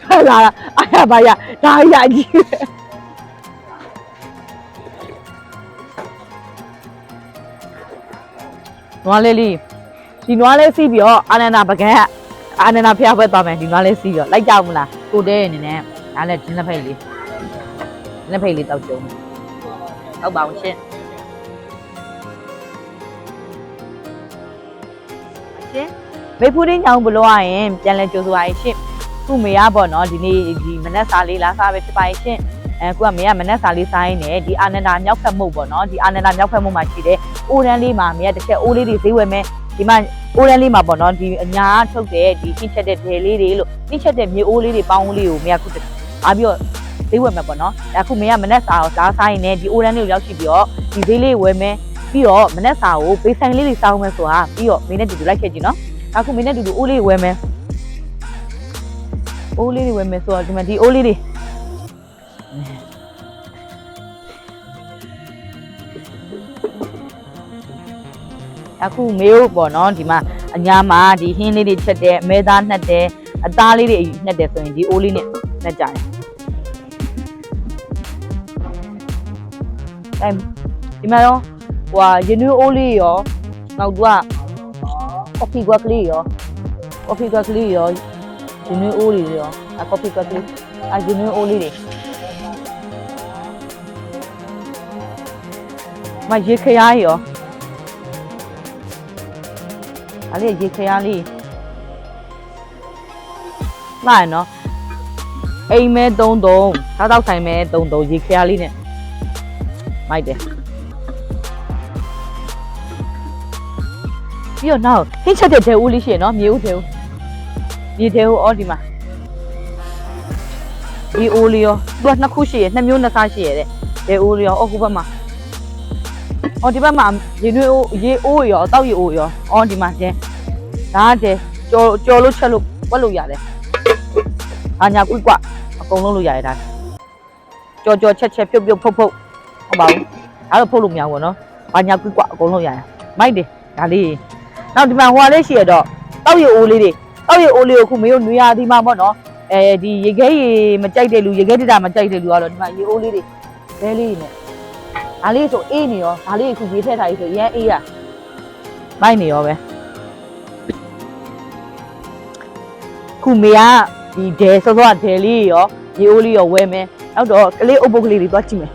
ထွက်လာတာအားရပါရဒါရကြီးနွားလေးလေးဒီနွားလေးစီးပြီးတော့အာနန္ဒပကံကအာနန္ဒဖျားပွဲသွားမယ်ဒီနွားလေးစီးပြီးတော့လိုက်ကြမလားကိုတဲအနေနဲ့ဒါလည်းဂျင်းလက်ဖိတ်လေးဂျင်းလက်ဖိတ်လေးတောက်ကြုံဟုတ်ပါအောင်ရှင်းရှင်း မေဖူးရင်းညောင်ဘလို့ရရင်ပြန်လဲကြိုးဆိုရရင်ရှင်းခုမေရပေါ့နော်ဒီနေ့ဒီမနက်စာလေးလားစားပဲဖြစ်ပါရင်ရှင်းအဲခုကမေကမနက်စာလေးစားရင်းနဲ့ဒီအာနန္ဒာမြောက်ဖက်မှုတ်ပေါ့နော်ဒီအာနန္ဒာမြောက်ဖက်မှုတ်မှာရှိတဲ့အိုရန်လေးမှာမေကတစ်ချက်အိုးလေးတွေဈေးဝယ်မယ်ဒီမှာအိုရန်လေးမှာပေါ့နော်ဒီအညာထုတ်တဲ့ဒီနှိချက်တဲ့ဒယ်လေးတွေလို့နှိချက်တဲ့မြေအိုးလေးတွေပေါင်းလေးကိုမေကခုအားပြီးတော့ဈေးဝယ်မယ်ပေါ့နော်အခုမေကမနက်စာကိုစားစားရင်းနဲ့ဒီအိုရန်လေးကိုရောက်ရှိပြီးတော့ဒီဈေးလေးဝယ်မယ်ပြီးတော့မနက်စာကိုဘေးဆိုင်လေးတွေစားအောင်မယ်ဆိုတာပြီးတော့မင်းနဲ့တူတူလိုက်ခဲ့ကြည့်နော် အခုမင်းနဲ့တူတူအိုးလေးဝယ်မယ်အိုးလေးတွေဝယ်မယ်ဆိုတော့ဒီမှာဒီအိုးလေးတွေအခုမေတို့ပေါ့နော်ဒီမှာအညာမှာဒီဟင်းလေးတွေချက်တယ်အမဲသားနှက်တယ်အသားလေးတွေနှက်တယ်ဆိုရင်ဒီအိုးလေးနဲ့နှက်ကြတယ်အဲဒီမှာတော့ဟိုရင်းနှွေးအိုးလေးရောနောက်သူက ကော်ဖီကွက်ကလေးရောကော်ဖီကွက်ကလေးရောရင်းနှွေးအိုးလေးရောအကော်ဖီကွက်ကလေးအရင်းနှွေးအိုးလေးတွေမရေခရားရောအဲ့ဒီရေခရလေးလာရနော်အိမ်မဲ33စားတော့ဆိုင်မဲ33ရေခရလေးနဲ့မိုက်တယ် ပြီးတော့နောက်ဟင်းချက်တဲ့တဲဦးလေးရှိရနော်မြေဦးတဲဦးမြေတဲဦးအော်ဒီမှာဒီအိုးလေးရောသူကနှစ်ခုရှိရနှစ်မျိုးနှစ်စားရှိရတဲ့တဲဦးလေးရောအော်ခုဘက်မှာအော်ဒီဘက်မှာရေနွေးအိုးရေအိုးရောတောက်ရေအိုးရောအော်ဒီမှာကျင်းဒါကတည်းကြော်ကြော်လို့ချက်လို့ဝက်လို့ရတယ်။အာညာကွိကွအကုန်လုံးလို့ရတယ်ဒါ။ကြော်ကြော်ချက်ချက်ပြုတ်ပြုတ်ဖုတ်ဖုတ်ဟုတ်ပါဘူး။ဒါတော့ဖုတ်လို့မရဘူးပေါ့နော်။အာညာကွိကွအကုန်လုံးရတယ်။မိုက်တယ်ဒါလေး။ နောက်ဒီမှာဟိုဟာလေးရှိရတော့တောက်ရအိုးလေးတွေတောက်ရအိုးလေးကိုခုမေတို့နွေရာဒီမှာပေါ့နော်။အဲဒီရေခဲရေမကြိုက်တဲ့လူရေခဲတက်တာမကြိုက်တဲ့လူကတော့ဒီမှာရေအိုးလေးတွေလဲလေးတွေနဲ့ဒါလေးဆိုအေးနေရောဒါလေးအခုရေထည့်ထားပြီးဆိုရမ်းအေးရမိုက်နေရောပဲ။ခုမေကဒီဒဲစောစောကဒဲလေးရောရေအိုးလေးရောဝဲမယ်နောက်တော့ကလေးအုပ်ပုတ်ကလေးတွေသွားကြည့်မယ်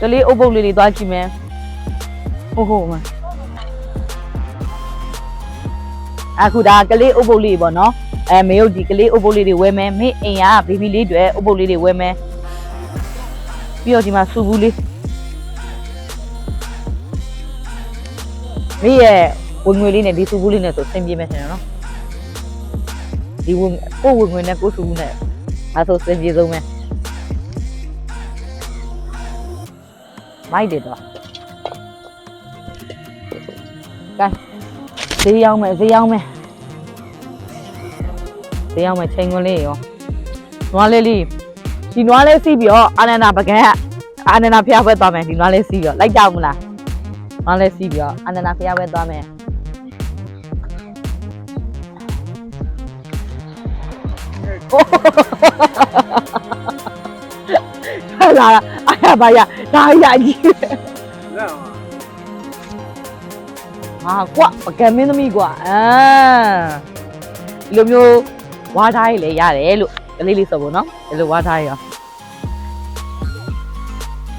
ကလေးအုပ်ပုတ်လေးတွေသွားကြည့်မယ်ဟုတ်ဟုတ်မှာအခုဒါကလေးအုပ်ပုတ်လေးပေါ့နော်အဲမေတို့ဒီကလေးအုပ်ပုတ်လေးတွေဝဲမယ်မေအိမ်ကဘေဘီလေးတွေအုပ်ပုတ်လေးတွေဝဲမယ်ပြီးတော့ဒီမှာစူဘူးလေးမိရဲ့ဝင်ငွေလေးနဲ့ဒီစုဘူးလေးနဲ့ဆိုဆင်ပြေမယ်ထင်တယ်နော်ဒီဝင်ကိုဝင်ငွေနဲ့ကိုစုဘူးနဲ့အဲဆိုဆင်ပြေဆုံးပဲ မိုက်တယ်တော့ကဲဈေးရောက်မယ်ဈေးရောက်မယ်ဈေးရောက်မယ်ချိန်ခွန်းလေးရောနွားလေးလေးဒီနွားလေးစီးပြီးတော့အာနန္ဒပကံကအာနန္ဒဖျားပွဲသွားမယ်ဒီနွားလေးစီးပြီးတော့လိုက်ကြမလားမလဲစီးပြီးတော့အန္တနာဖျားပဲသွားမယ် ထွက်လာတာအားရပါရဒါရကြီးဟာကွာပကံမင်းသမီးကွာအာဒီလိုမျိုးဝါးသားကြီးလည်းရတယ်လို့ကလေးလေးဆိုဖို့နော်ဒီလိုဝါးသားရော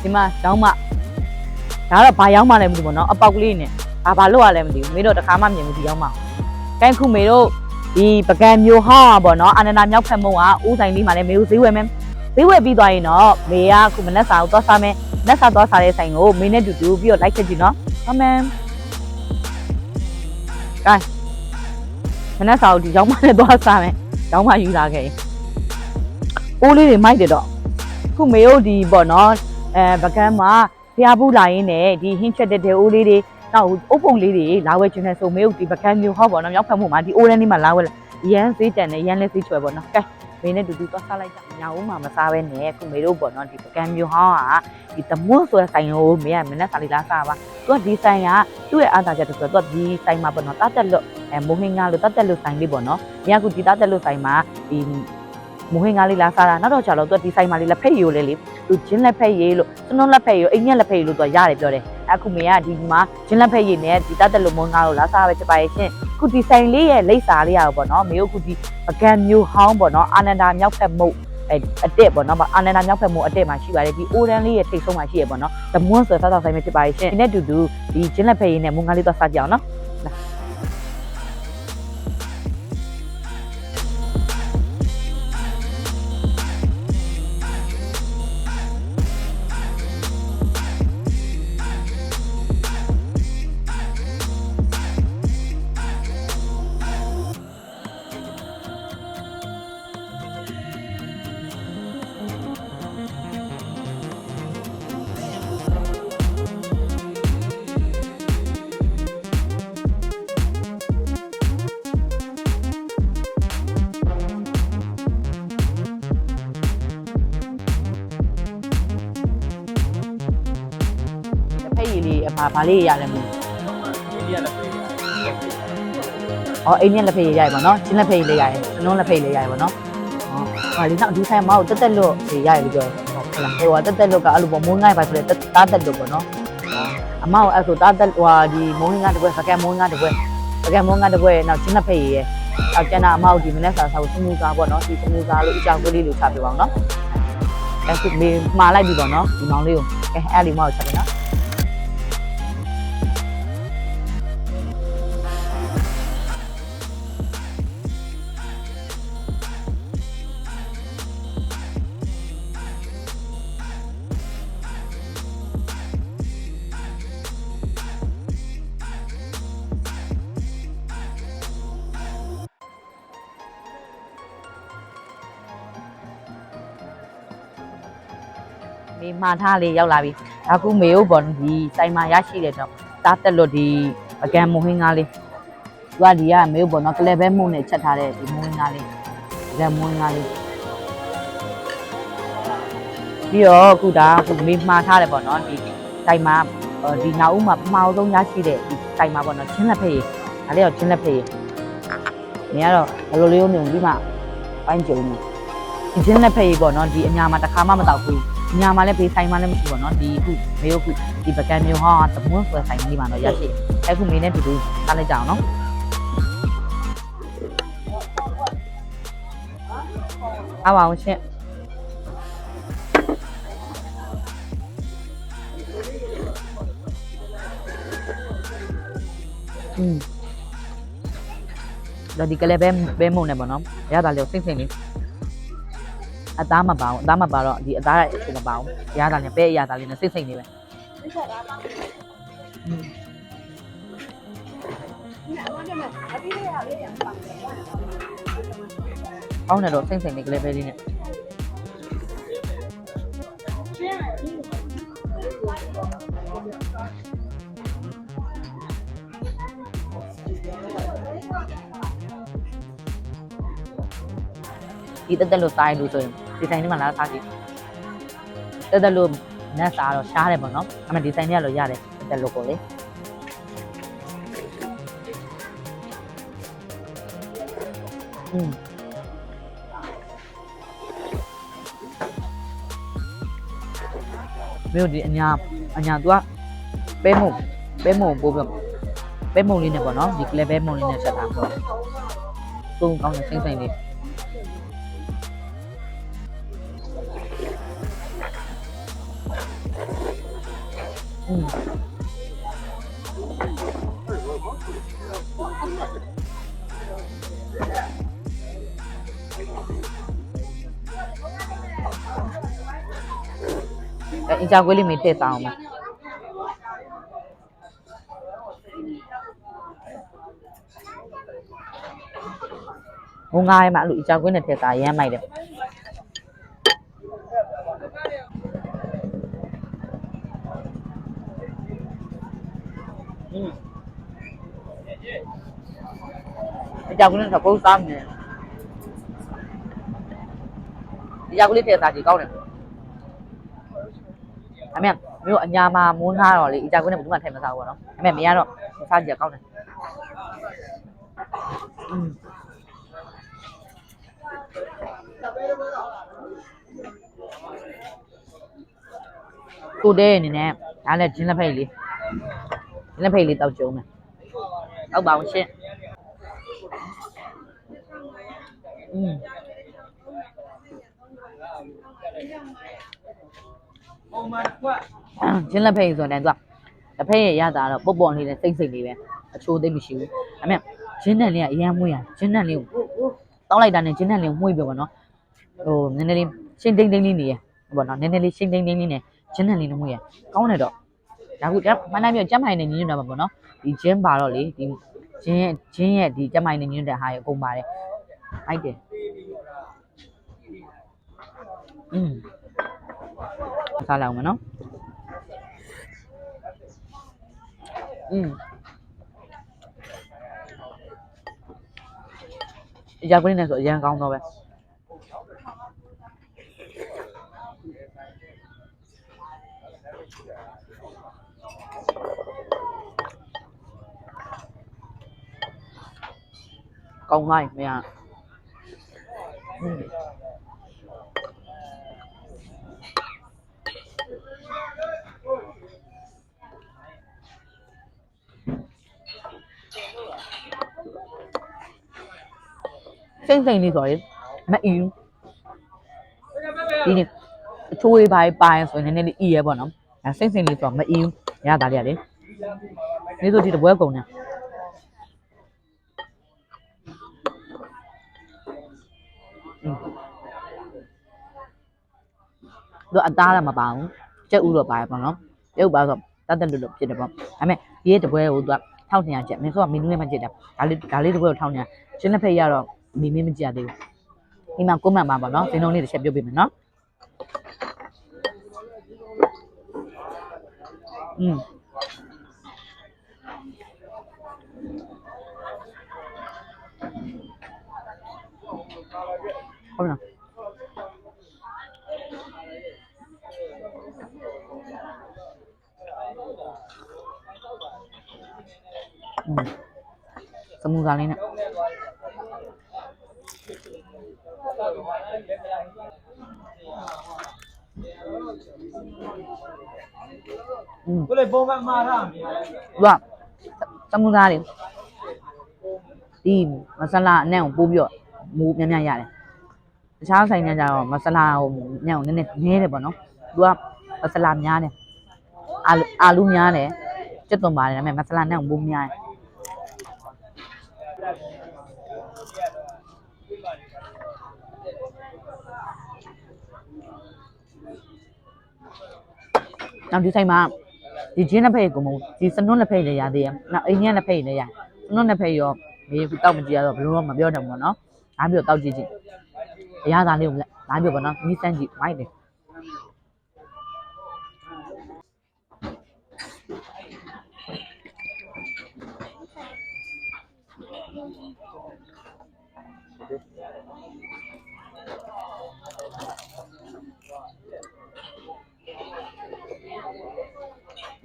ဒီမှာတောင်းမဒါကတော့ဘာရောက်မှလည်းမသိဘူးပေါ့နော်အပေါက်ကလေးနဲ့ဘာဘာလို့ရလဲမသိဘူးမေတို့တခါမှမြင်ဘူးဒီရောက်မှကိုင်းခုမေတို့ဒီပကံမျိုးဟောင်းอ่ะပေါ့နော်အာနန္ဒာမြောက်ဖက်မုံကဦးဆိုင်လေးမှာလည်းမေတို့ဈေးဝယ်မယ် ဈေးဝယ်ပြီးသွားရင်တော့မေကခုမနက်စာကိုသွားစားမယ်မနက်စာသွားစားတဲ့ဆိုင်ကိုမေနဲ့တူတူပြီးတော့လိုက်ချက်ကြည့်နော်ဟုတ်မယ်ကိုင်းမနက်စာကိုဒီရောက်မှလည်းသွားစားမယ်ရောက်မှယူလာခဲ့ရင်အိုးလေးတွေမိုက်တယ်တော့ခုမေတို့ဒီပေါ့နော်အဲပကံမှာဖျားဘူးလာရင်းနဲ့ဒီဟင်းချက်တဲ့တဲ့အိုးလေးတွေနောက်အုပ်ပုံလေးတွေလာဝဲခြင်းနဲ့ဆိုမေတို့ဒီပကံမျိုးဟောပေါ့နော်မြောက်ဖက်မှုမှာဒီအိုးရန်လေးမှာလာဝဲရန်စေးတန်နဲ့ရန်လဲစေးချွဲပေါ့နော်ကဲ မေနဲ့တူတူသွားစားလိုက်ကြညာဦးမှာမစားပဲနဲ့ခုမေတို့ပေါ့နော်ဒီပကံမျိုးဟောင်းကဒီတမွန်းဆိုတဲ့ဆိုင်ကိုမေကမနဲ့စားလိလားစားပါသူကဒီဆိုင်ကသူ့ရဲ့အားသာချက်တခုကသူကဒီဆိုင်မှာပေါ့နော်တတ်တက်လို့အဲမိုးဟင်းငါလို့တတ်တက်လို့ဆိုင်လေးပေါ့နော်မြကခုဒီတတ်တက်လို့ဆိုင်မှာဒီမိုးဟင်းငါလေးလားစားတာနောက်တော့ကျတော့သူကဒီဆိုင်မှာလေးလက်ဖက်ရည်ကိုလေလေသူဂျင်းလက်ဖက်ရည်လို့စနုံးလက်ဖက်ရည်အိမ်ညက်လက်ဖက်ရည်လို့သူကရတယ်ပြောတယ်အခုမေကဒီမှာဂျင်းလက်ဖက်ရည်နဲ့ဒီတတ်တက်လို့မိုးငါလို့လားစားပဲဖြစ်ပါရဲ့ရှင် ခုဒီဆိုင်လေးရဲ့လိပ်စာလေးရပေါ့နော်မေတို့ခုဒီပကံမျိုးဟောင်းပေါ့နော်အာနန္ဒာမြောက်ဖက်မုတ်အဲအတက်ပေါ့နော်အာနန္ဒာမြောက်ဖက်မုတ်အတက်မှာရှိပါတယ်ဒီအိုရန်လေးရဲ့ထိတ်ဆုံးမှာရှိရပေါ့နော်တမွန်းဆိုစားစားဆိုင်ပဲဖြစ်ပါရဲ့ရှင်ဒီနဲ့တူတူဒီဂျင်းလက်ဖက်ရည်နဲ့မုံငါးလေးတော့စားကြအောင်နော် က်ရည်လေးအပါဗာလေးရလဲမလို့အော်အိမ်နဲ့လက်ဖက်ရည်ရရပါနော်ဂျင်းလက်ဖက်ရည်လေးရရစနုံးလက်ဖက်ရည်လေးရရပါနော်ဟောဗာလေးနောက်ဒီဆိုင်မောက်တက်တက်လို့ရရလို့ပြောဟုတ်လားဟိုကတက်တက်လို့ကအဲ့လိုပေါ့မိုးငိုင်းပါဆိုတဲ့တားတက်လို့ပေါ့နော်အမောက်အဲ့ဆိုတားတက်ဟိုဒီမိုးငိုင်းကတပွဲစကဲမိုးငိုင်းကတပွဲစကဲမိုးငိုင်းတပွဲနောက်ဂျင်းလက်ဖက်ရည်ရဲ့အောက်ကျန်တာအမောက်ဒီမနေ့စာစာကိုစမူစာပေါ့နော်ဒီစမူစာလို့အကြောင်းကလေးလို့ချပြပါအောင်နော်အဲ့ဒီမေးမှားလိုက်ပြီပေါ့နော်ဒီမောင်လေးကိုအဲအဲ့ဒီမောက်ချက်ပါနော် မေမှားထားလေးရောက်လာပြီအခုမေဟုတ်ပေါ့ဒီစိုင်မှာရရှိတဲ့တော့တားတက်လို့ဒီအကံမဟင်းကားလေးသူကဒီကမေဟုတ်ပေါ့နော်ကလဲဘဲမှုနဲ့ချက်ထားတဲ့ဒီမဟင်းကားလေးဒီကမဟင်းကားလေးပြီးတော့အခုဒါအခုမေမှားထားတယ်ပေါ့နော်ဒီစိုင်မှာဒီနောက်ဦးမှာပမာအောင်ဆုံးရရှိတဲ့ဒီစိုင်မှာပေါ့နော်ချင်းလက်ဖေးဒါလေးတော့ချင်းလက်ဖေးနေကတော့ဘယ်လိုလေးနေပြီးမှပိုင်းကြုံနေဒီချင်းလက်ဖေးပေါ့နော်ဒီအညာမှာတစ်ခါမှမတော့ဘူး ညာမှာလည်းဘေးဆိုင်မှာလည်းမရှိပါတော့ဒီခုမေတို့ခုဒီပကံမျိုးဟာသမွန်းဆွဲဆိုင်လေးမှာတော့ရရှိတယ်အခုမေနဲ့တူတူစားလိုက်ကြအောင်နော်အားပါအောင်ရှင့်อืมဒါဒီကလေးပဲပဲမုံနေပါနော်ရတာလေစိတ်စိတ်လေး အသားမပါဘူးအသားမပါတော့ဒီအသားရဲ့အချိုမပါဘူးရတာနဲ့ပဲရတာလေးနဲ့စိတ်စိတ်နေပဲอืมအောင်းနေတော့စိတ်စိတ်နေကလေးပဲလေးနဲ့ဒီတက်တက်လို့စားရလို့ဆိုရင် ဒီဆိုင်ထဲမှာလာစားကြည့်တက်တက်လို့နက်စားတော့ရှားတယ်ပေါ့နော်အမှဒီဆိုင်ထဲကလို့ရတယ်တက်တက်လို့ကိုလေอืมမြို့ဒီအညာအညာ तू ကပဲမုံပဲမုံပို့ပြပဲမုံလေးနဲ့ပေါ့နော်ဒီကလေးပဲမုံလေးနဲ့ချက်တာပေါ့သုံးကောင်းတဲ့စိမ့်စိမ့်လေး အဲအင်ဂျာကွေးလေးမေထည့်စားအောင်မငုံငါးရဲမှာအဲ့လိုအင်ဂျာကွေးနဲ့ထည့်စားရမ်းမိုက် တယ်အင်ဂျာကွေးနဲ့တော့ပုံစားမယ် ဒီရောက်လေးထည့်စားကြည့်ကောင်းတယ်အမေမျိုးအညာမှာမွန်းထားတော့လေအကြကွင်းနဲ့ဘယ်သူမှထည့်မစားဘူးပေါ့နော်အမေမရတော့စားကြည့်ကောင်းတယ်อืมကိုတဲ့အနေနဲ့ဒါနဲ့ဂျင်းလက်ဖိတ်လေးဂျင်းလက်ဖိတ်လေးတောက်ကြုံမယ်တောက်ပါအောင်ရှင်းอืม ကျင်းလက်ဖိတ်ဆိုတဲ့သူကလက်ဖိတ်ရဲ့ရတာတော့ပုတ်ပေါ်လေးနဲ့စိတ်စိတ်လေးပဲအချိုးသိပ်မရှိဘူးအမေကျင်းနဲ့လေးကအရန်မွေးရကျင်းနဲ့လေးကိုတောင်းလိုက်တာနဲ့ကျင်းနဲ့လေးကိုမွေးပြပေါ့နော်ဟိုနည်းနည်းလေးရှင်းတိန်တိန်လေးနေရပေါ့နော်နည်းနည်းလေးရှင်းတိန်တိန်လေးနဲ့ကျင်းနဲ့လေးနဲ့မွေးရကောင်းတယ်တော့ဒါခုမှန်တိုင်းပြောကျမ်းမိုင်နဲ့ညီညွတ်တာပါပေါ့နော်ဒီကျင်းပါတော့လေဒီကျင်းရဲ့ကျင်းရဲ့ဒီကျမ်းမိုင်နဲ့ညီညွတ်တဲ့ဟာရဲ့အကုန်ပါတယ်အိုက်တ xa lòng mà nó? Ừ. Giờ cái này sợi dây con thôi bạn. Con ngay mẹ ừ. စိမ့်စိမ့်လေးဆိုရင်မအီဘူးဒီနေ့အချိုးလေးပိုင်းပိုင်းဆိုရင်နည်းနည်းလေးအီရဲပေါ့နော်အဲစိမ့်စိမ့်လေးဆိုတော့မအီဘူးရတာလေးကလေဒီဆိုဒီတပွဲကုန်နေอืมသူအသားလည်းမပါဘူးကြက်ဥတော့ပါတယ်ပေါ့နော်ကြက်ဥပါဆိုတတ်တက်လွတ်လွတ်ဖြစ်တယ်ပေါ့ဒါပေမဲ့ဒီရဲ့တပွဲကိုသူက1200ကျပ်မင်းဆိုကမင်းနူးနဲ့မှကျက်တယ်ဒါလေးဒါလေးတပွဲကို1200ရှင်းလက်ဖိတ်ရတော့ မင်းမင်းမကြည့်ရသေးဘူးဒီမှာကွန်မန့်ပါပေါ့နော်ဇင်းလုံးလေးတစ်ချက်ပြုတ်ပေးမယ်နော်อืมဟုတ်လားอืมစမူစာလေးနဲ့อืม ကိုလေပုံမှန်မှားတာမြင်သူကစမူသားတွေဒီမဆလာအနံ့ကိုပိုးပြီးတော့မူများများရတယ်တခြားဆိုင်တွေကကြတော့မဆလာကိုညံ့ကိုနည်းနည်းနည်းတယ်ပေါ့နော်သူကမဆလာများတယ်အာလူအာလူများတယ်ကျွတ်သွန်ပါတယ်ဒါပေမဲ့မဆလာနဲ့ကိုပိုးများတယ် နောက်ဒီဆိုင်မှာဒီဂျင်းလက်ဖက်ကိုမဟုတ်ဒီစနွတ်လက်ဖက်လည်းရသေးတယ်နောက်အိမ်ညက်လက်ဖက်လည်းရစနွတ်လက်ဖက်ရောမေးတောက်မကြည့်ရတော့ဘယ်လိုမှမပြောတယ်ပေါ့နော်အားပြီးတော့တောက်ကြည့်ကြည့်အရသာလေးကိုလာပြောပေါ့နော်မိစမ်းကြည့်မိုက်တယ်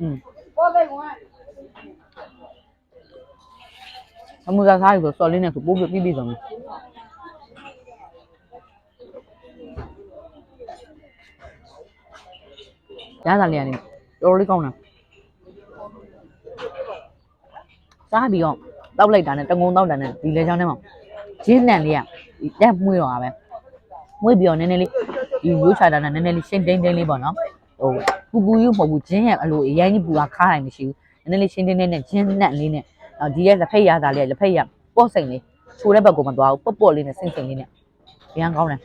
อืม အမှုစားစားကိုစော်လေးနဲ့ဆိုပိုးပြီးပြီးဆုံးပြီရတာလေးကနေတော်တော်လေးကောင်းတယ်စားပြီးတော့တောက်လိုက်တာနဲ့တငုံတောက်တာနဲ့ဒီလေချောင်းထဲမှာဂျင်းနံလေးကဒီတက်မွေးတော့တာပဲမွေးပြီးတော့နည်းနည်းလေးဒီရိုးချတာနဲ့နည်းနည်းလေးရှင်းတိန်တိန်လေးပေါ့နော်ဟိုပူပူယူမဟုတ်ဘူးဂျင်းရဲ့အလိုအရင်ကြီးပူတာခါတိုင်းမရှိဘူးနည်းနည်းလေးရှင်းတိန်တိန်နဲ့ဂျင်းနံလေးနဲ့တော့ ဒီရဲ့လက်ဖက်ရတာလေးလက်ဖက်ရပေါ့စိန်လေးချိုးတဲ့ဘက်ကိုမသွားဘူးပေါ့ပေါ့လေးနဲ့စိမ့်စိမ့်လေးနဲ့ရမ်းကောင်းတယ်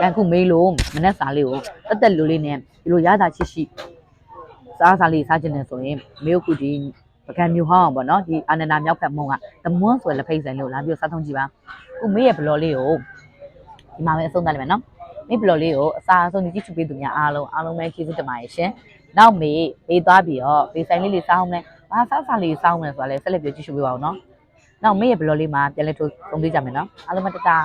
တန်ခုမေးလို့မနဲ့စာလေးကိုတက်တက်လိုလေးနဲ့ဒီလိုရတာချစ်ရှိစားစားလေးစားကျင်တယ်ဆိုရင်မေယုတ်ခုဒီပကံမျိုးဟောင်းအောင်ပေါ့နော်ဒီအာနန္ဒာမြောက်ဖက်မုံကသမွန်းဆိုလက်ဖိတ်ဆိုင်လို့လာပြီးစားသုံးကြည့်ပါခုမေးရဲ့ဘလော်လေးကိုဒီမှာပဲအဆုံးသတ်လိုက်မယ်နော်မေးဘလော်လေးကိုအစားအဆုံးကြည့်ချူပေးသူများအားလုံးအားလုံးပဲကျေးဇူးတင်ပါတယ်ရှင် နောက်မေးပေးသွားပြီးတော့ပေးဆိုင်လေးလေးစားအောင်လဲဘာစားစားလေးစားအောင်လဲဆိုတာလဲဆက်လက်ပြောကြည့်ရှုပေးပါဦးနော်နောက်မင်းရဲ့ဘလော့လေးမှာပြန်လဲထိုးသုံးသေးကြမယ်နော်အားလုံးမတတာ